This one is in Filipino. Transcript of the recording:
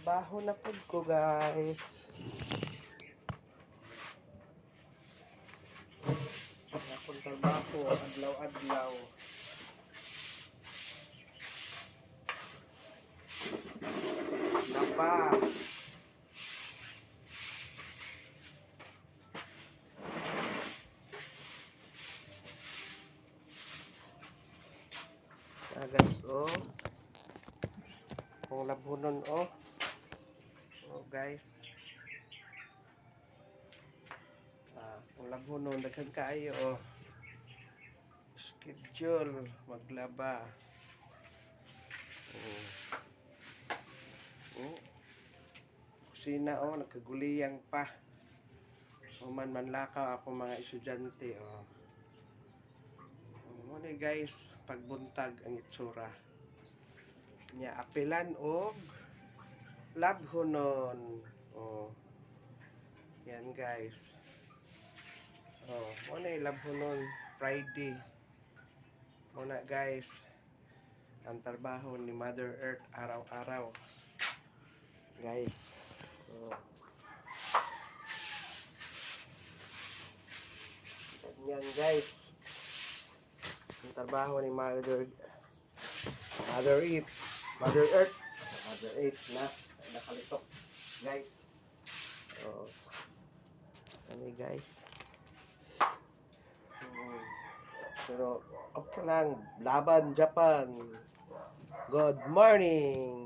Trabaho na po ko guys. Akong trabaho, adlaw-adlaw. Napa. Guys, oh. Kung labunon, oh. Oh, guys. Ah, kung labunon, daghan kaayo, oh. Schedule, maglaba. Oh. Oh. Kusina, oh, nagkaguliyang pa. Human manlakaw ako mga estudyante, oh. Mo ni guys, pagbuntag ang itsura. Nya apelan og labhonon. Oh. Yan guys. Oh, mo na labhonon Friday. Mo na guys. Ang trabaho ni Mother Earth araw-araw. Guys. Oh. Yan guys. Ang trabaho ni Mother Mother Earth. Mother Earth. Mother Earth na. Nakalitok. Guys. Oh. Ano guys? Hmm. Pero, okay lang. Laban, Japan. Good morning.